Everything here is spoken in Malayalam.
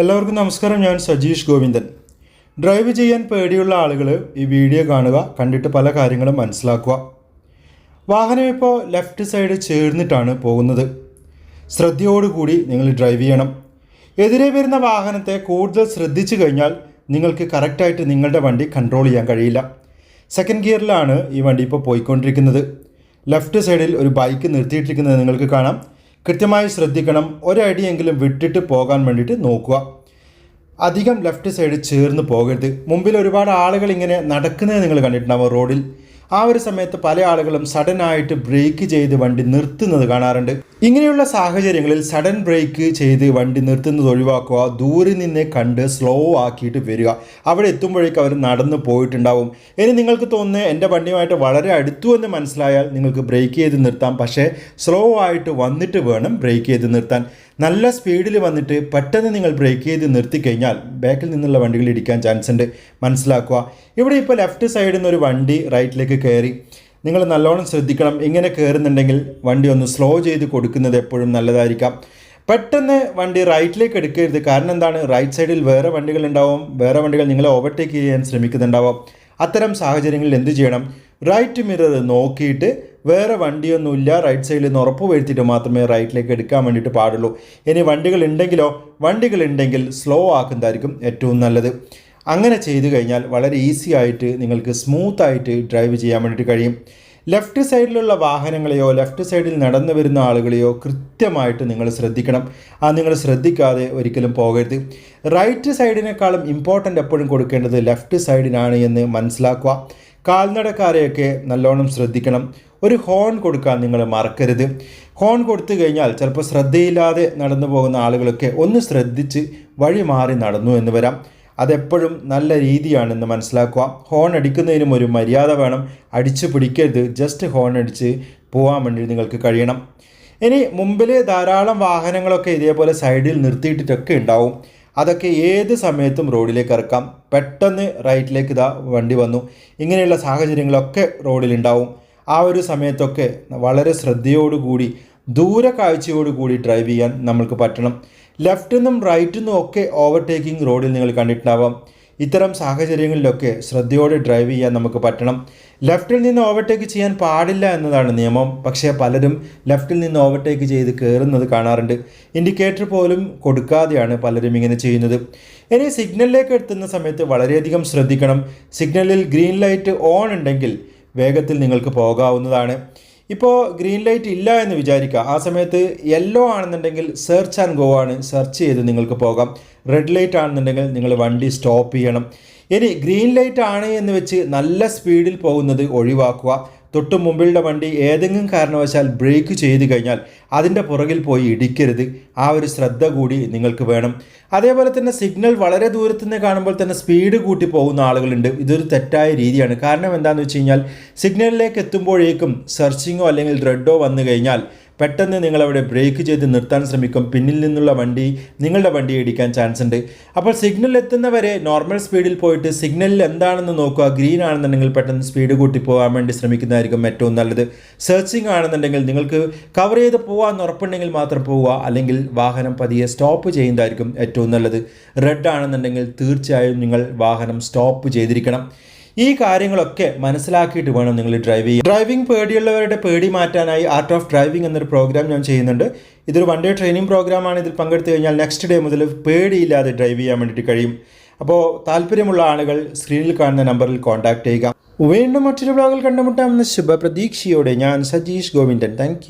എല്ലാവർക്കും നമസ്കാരം. ഞാൻ സജീഷ് ഗോവിന്ദൻ. ഡ്രൈവ് ചെയ്യാൻ പേടിയുള്ള ആളുകൾ ഈ വീഡിയോ കാണുക കണ്ടിട്ട് പല കാര്യങ്ങളും മനസ്സിലാക്കുക. വാഹനം ഇപ്പോൾ ലെഫ്റ്റ് സൈഡ് ചേർന്നിട്ടാണ് പോകുന്നത്. ശ്രദ്ധയോടുകൂടി നിങ്ങൾ ഡ്രൈവ് ചെയ്യണം. എതിരെ വരുന്ന വാഹനത്തെ കൂടുതൽ ശ്രദ്ധിച്ചു കഴിഞ്ഞാൽ നിങ്ങൾക്ക് കറക്റ്റായിട്ട് നിങ്ങളുടെ വണ്ടി കൺട്രോൾ ചെയ്യാൻ കഴിയില്ല. സെക്കൻഡ് ഗിയറിലാണ് ഈ വണ്ടി ഇപ്പോൾ പോയിക്കൊണ്ടിരിക്കുന്നത്. ലെഫ്റ്റ് സൈഡിൽ ഒരു ബൈക്ക് നിർത്തിയിട്ടിരിക്കുന്നത് നിങ്ങൾക്ക് കാണാം. കൃത്യമായി ശ്രദ്ധിക്കണം. ഒരടിയെങ്കിലും വിട്ടിട്ട് പോകാൻ വേണ്ടിയിട്ട് നോക്കുക. അധികം ലെഫ്റ്റ് സൈഡ് ചേർന്ന് പോകരുത്. മുമ്പിൽ ഒരുപാട് ആളുകൾ ഇങ്ങനെ നടക്കുന്നത് നിങ്ങൾ കണ്ടിട്ടുണ്ടാവും റോഡിൽ. ആ ഒരു സമയത്ത് പല ആളുകളും സഡൻ ആയിട്ട് ബ്രേക്ക് ചെയ്ത് വണ്ടി നിർത്തുന്നത് കാണാറുണ്ട്. ഇങ്ങനെയുള്ള സാഹചര്യങ്ങളിൽ സഡൻ ബ്രേക്ക് ചെയ്ത് വണ്ടി നിർത്തുന്നത് ഒഴിവാക്കുക ദൂരെ നിന്നേ കണ്ട് സ്ലോ ആക്കിയിട്ട് വരിക. അവിടെ എത്തുമ്പോഴേക്കും അവർ നടന്നു പോയിട്ടുണ്ടാവും. ഇനി നിങ്ങൾക്ക് തോന്നുന്നത് എന്റെ വണ്ടിയുമായിട്ട് വളരെ അടുത്തു എന്ന് മനസ്സിലായാൽ നിങ്ങൾക്ക് ബ്രേക്ക് ചെയ്ത് നിർത്താം. പക്ഷേ സ്ലോ ആയിട്ട് വന്നിട്ട് വേണം ബ്രേക്ക് ചെയ്ത് നിർത്താൻ. നല്ല സ്പീഡിൽ വന്നിട്ട് പെട്ടെന്ന് നിങ്ങൾ ബ്രേക്ക് ചെയ്ത് നിർത്തിക്കഴിഞ്ഞാൽ ബാക്കിൽ നിന്നുള്ള വണ്ടികൾ ഇടിക്കാൻ ചാൻസ് ഉണ്ട്. മനസ്സിലാക്കുക. ഇവിടെ ഇപ്പോൾ ലെഫ്റ്റ് സൈഡിൽ നിന്ന് ഒരു വണ്ടി റൈറ്റിലേക്ക് കയറി. നിങ്ങൾ നല്ലോണം ശ്രദ്ധിക്കണം. ഇങ്ങനെ കയറുന്നുണ്ടെങ്കിൽ വണ്ടി ഒന്ന് സ്ലോ ചെയ്ത് കൊടുക്കുന്നത് എപ്പോഴും നല്ലതായിരിക്കാം. പെട്ടെന്ന് വണ്ടി റൈറ്റിലേക്ക് എടുക്കരുത്. കാരണം എന്താണ്? റൈറ്റ് സൈഡിൽ വേറെ വണ്ടികൾ ഉണ്ടാവും. വേറെ വണ്ടികൾ നിങ്ങളെ ഓവർടേക്ക് ചെയ്യാൻ ശ്രമിക്കുന്നുണ്ടാവും. അത്തരം സാഹചര്യങ്ങളിൽ എന്ത് ചെയ്യണം? റൈറ്റ് മിറർ നോക്കിയിട്ട് വേറെ വണ്ടിയൊന്നുമില്ല. റൈറ്റ് സൈഡിൽ നിന്ന് ഉറപ്പ് വരുത്തിയിട്ട് മാത്രമേ റൈറ്റിലേക്ക് എടുക്കാൻ വേണ്ടിയിട്ട് പാടുള്ളൂ. ഇനി വണ്ടികൾ ഉണ്ടെങ്കിലോ? വണ്ടികൾ ഉണ്ടെങ്കിൽ സ്ലോ ആക്കുന്നതായിരിക്കും ഏറ്റവും നല്ലത്. അങ്ങനെ ചെയ്തു കഴിഞ്ഞാൽ വളരെ ഈസി ആയിട്ട് നിങ്ങൾക്ക് സ്മൂത്ത് ആയിട്ട് ഡ്രൈവ് ചെയ്യാൻ വേണ്ടിയിട്ട് കഴിയും. ലെഫ്റ്റ് സൈഡിലുള്ള വാഹനങ്ങളെയോ ലെഫ്റ്റ് സൈഡിൽ നടന്നു വരുന്ന ആളുകളെയോ കൃത്യമായിട്ട് നിങ്ങൾ ശ്രദ്ധിക്കണം. ആ നിങ്ങൾ ശ്രദ്ധിക്കാതെ ഒരിക്കലും പോകരുത്. റൈറ്റ് സൈഡിനേക്കാളും ഇമ്പോർട്ടന്റ് എപ്പോഴും കൊടുക്കേണ്ടത് ലെഫ്റ്റ് സൈഡിനാണ് എന്ന് മനസ്സിലാക്കുക. കാൽനടക്കാരെയൊക്കെ നല്ലോണം ശ്രദ്ധിക്കണം. ഒരു ഹോൺ കൊടുക്കാൻ നിങ്ങൾ മറക്കരുത്. ഹോൺ കൊടുത്തു കഴിഞ്ഞാൽ ചിലപ്പോൾ ശ്രദ്ധയില്ലാതെ നടന്നു പോകുന്ന ആളുകളൊക്കെ ഒന്ന് ശ്രദ്ധിച്ച് വഴി മാറി നടന്നു എന്ന് വരാം. അതെപ്പോഴും നല്ല രീതിയാണെന്ന് മനസ്സിലാക്കുക. ഹോൺ അടിക്കുന്നതിനും ഒരു മര്യാദ വേണം. അടിച്ചു പിടിക്കരുത്. ജസ്റ്റ് ഹോൺ അടിച്ച് പോകാൻ വേണ്ടി നിങ്ങൾക്ക് കഴിയണം. ഇനി മുമ്പിൽ ധാരാളം വാഹനങ്ങളൊക്കെ ഇതേപോലെ സൈഡിൽ നിർത്തിയിട്ടിട്ടൊക്കെ ഉണ്ടാവും. അതൊക്കെ ഏത് സമയത്തും റോഡിലേക്ക് ഇറക്കാം. പെട്ടെന്ന് റൈറ്റിലേക്ക് ഇതാ വണ്ടി വന്നു. ഇങ്ങനെയുള്ള സാഹചര്യങ്ങളൊക്കെ റോഡിലുണ്ടാവും. ആ ഒരു സമയത്തൊക്കെ വളരെ ശ്രദ്ധയോടുകൂടി ദൂര കാഴ്ചയോടുകൂടി ഡ്രൈവ് ചെയ്യാൻ നമ്മൾക്ക് പറ്റണം. ലെഫ്റ്റിൽ നിന്നും റൈറ്റിൽ നിന്നും ഒക്കെ ഓവർടേക്കിംഗ് റോഡിൽ നിങ്ങൾ കണ്ടിട്ടുണ്ടാവാം. ഇത്തരം സാഹചര്യങ്ങളിലൊക്കെ ശ്രദ്ധയോടെ ഡ്രൈവ് ചെയ്യാൻ നമുക്ക് പറ്റണം. ലെഫ്റ്റിൽ നിന്ന് ഓവർടേക്ക് ചെയ്യാൻ പാടില്ല എന്നതാണ് നിയമം. പക്ഷേ പലരും ലെഫ്റ്റിൽ നിന്ന് ഓവർടേക്ക് ചെയ്ത് കയറുന്നത് കാണാറുണ്ട്. ഇൻഡിക്കേറ്റർ പോലും കൊടുക്കാതെയാണ് പലരും ഇങ്ങനെ ചെയ്യുന്നത്. ഇനി സിഗ്നലിലേക്ക് എത്തുന്ന സമയത്ത് വളരെയധികം ശ്രദ്ധിക്കണം. സിഗ്നലിൽ ഗ്രീൻ ലൈറ്റ് ഓൺ ഉണ്ടെങ്കിൽ വേഗത്തിൽ നിങ്ങൾക്ക് പോകാവുന്നതാണ്. ഇപ്പോൾ ഗ്രീൻ ലൈറ്റ് ഇല്ല എന്ന് വിചാരിക്കുക. ആ സമയത്ത് യെല്ലോ ആണെന്നുണ്ടെങ്കിൽ സെർച്ച് ആൻഡ് ഗോ ആണ് സെർച്ച് ചെയ്ത് നിങ്ങൾക്ക് പോകാം. റെഡ് ലൈറ്റ് ആണെന്നുണ്ടെങ്കിൽ നിങ്ങൾ വണ്ടി സ്റ്റോപ്പ് ചെയ്യണം. ഇനി ഗ്രീൻ ലൈറ്റ് ആണ് എന്ന് വെച്ച് നല്ല സ്പീഡിൽ പോകുന്നത് ഒഴിവാക്കുക. തൊട്ട് മുമ്പിലുള്ള വണ്ടി ഏതെങ്കിലും കാരണവശാൽ ബ്രേക്ക് ചെയ്ത് കഴിഞ്ഞാൽ അതിന്റെ പുറകിൽ പോയി ഇടിക്കരുത്. ആ ഒരു ശ്രദ്ധ കൂടി നിങ്ങൾക്ക് വേണം. അതേപോലെ തന്നെ സിഗ്നൽ വളരെ ദൂരത്തു നിന്ന് കാണുമ്പോൾ തന്നെ സ്പീഡ് കൂട്ടി പോകുന്ന ആളുകളുണ്ട്. ഇതൊരു തെറ്റായ രീതിയാണ്. കാരണം എന്താണെന്ന് വെച്ച് കഴിഞ്ഞാൽ സിഗ്നലിലേക്ക് എത്തുമ്പോഴേക്കും സെർച്ചിങ്ങോ അല്ലെങ്കിൽ റെഡോ വന്നു കഴിഞ്ഞാൽ പെട്ടെന്ന് നിങ്ങളവിടെ ബ്രേക്ക് ചെയ്ത് നിർത്താൻ ശ്രമിക്കും. പിന്നിൽ നിന്നുള്ള വണ്ടി നിങ്ങളുടെ വണ്ടി ഇടിക്കാൻ ചാൻസ് ഉണ്ട്. അപ്പോൾ സിഗ്നൽ എത്തുന്നവരെ നോർമൽ സ്പീഡിൽ പോയിട്ട് സിഗ്നലിൽ എന്താണെന്ന് നോക്കുക. ഗ്രീൻ ആണെന്നുണ്ടെങ്കിൽ പെട്ടെന്ന് സ്പീഡ് കൂട്ടി പോകാൻ വേണ്ടി ശ്രമിക്കുന്നതായിരിക്കും ഏറ്റവും നല്ലത്. സെർച്ചിങ് ആണെന്നുണ്ടെങ്കിൽ നിങ്ങൾക്ക് കവർ ചെയ്ത് പോകാൻ ഉറപ്പുണ്ടെങ്കിൽ മാത്രം പോവുക. അല്ലെങ്കിൽ വാഹനം പതിയെ സ്റ്റോപ്പ് ചെയ്യുന്നതായിരിക്കും ഏറ്റവും നല്ലത്. റെഡ് ആണെന്നുണ്ടെങ്കിൽ തീർച്ചയായും നിങ്ങൾ വാഹനം സ്റ്റോപ്പ് ചെയ്തിരിക്കണം. ഈ കാര്യങ്ങളൊക്കെ മനസ്സിലാക്കിയിട്ട് വേണം നിങ്ങൾ ഡ്രൈവ് ചെയ്യാൻ. ഡ്രൈവിംഗ് പേടിയുള്ളവരുടെ പേടി മാറ്റാനായി ആർട്ട് ഓഫ് ഡ്രൈവിംഗ് എന്നൊരു പ്രോഗ്രാം ഞാൻ ചെയ്യുന്നുണ്ട്. ഇതൊരു വൺ ഡേ ട്രെയിനിങ് പ്രോഗ്രാമാണ് ഇതിൽ പങ്കെടുത്തു കഴിഞ്ഞാൽ നെക്സ്റ്റ് ഡേ മുതൽ പേടിയില്ലാതെ ഡ്രൈവ് ചെയ്യാൻ വേണ്ടിയിട്ട് കഴിയും. അപ്പോൾ താല്പര്യമുള്ള ആളുകൾ സ്ക്രീനിൽ കാണുന്ന നമ്പറിൽ കോൺടാക്ട് ചെയ്യുക. വീണ്ടും മറ്റൊരു ബ്ലോഗിൽ കണ്ടുമുട്ടാമെന്ന ശുഭപ്രതീക്ഷയോടെ ഞാൻ സജീഷ് ഗോവിന്ദൻ. താങ്ക്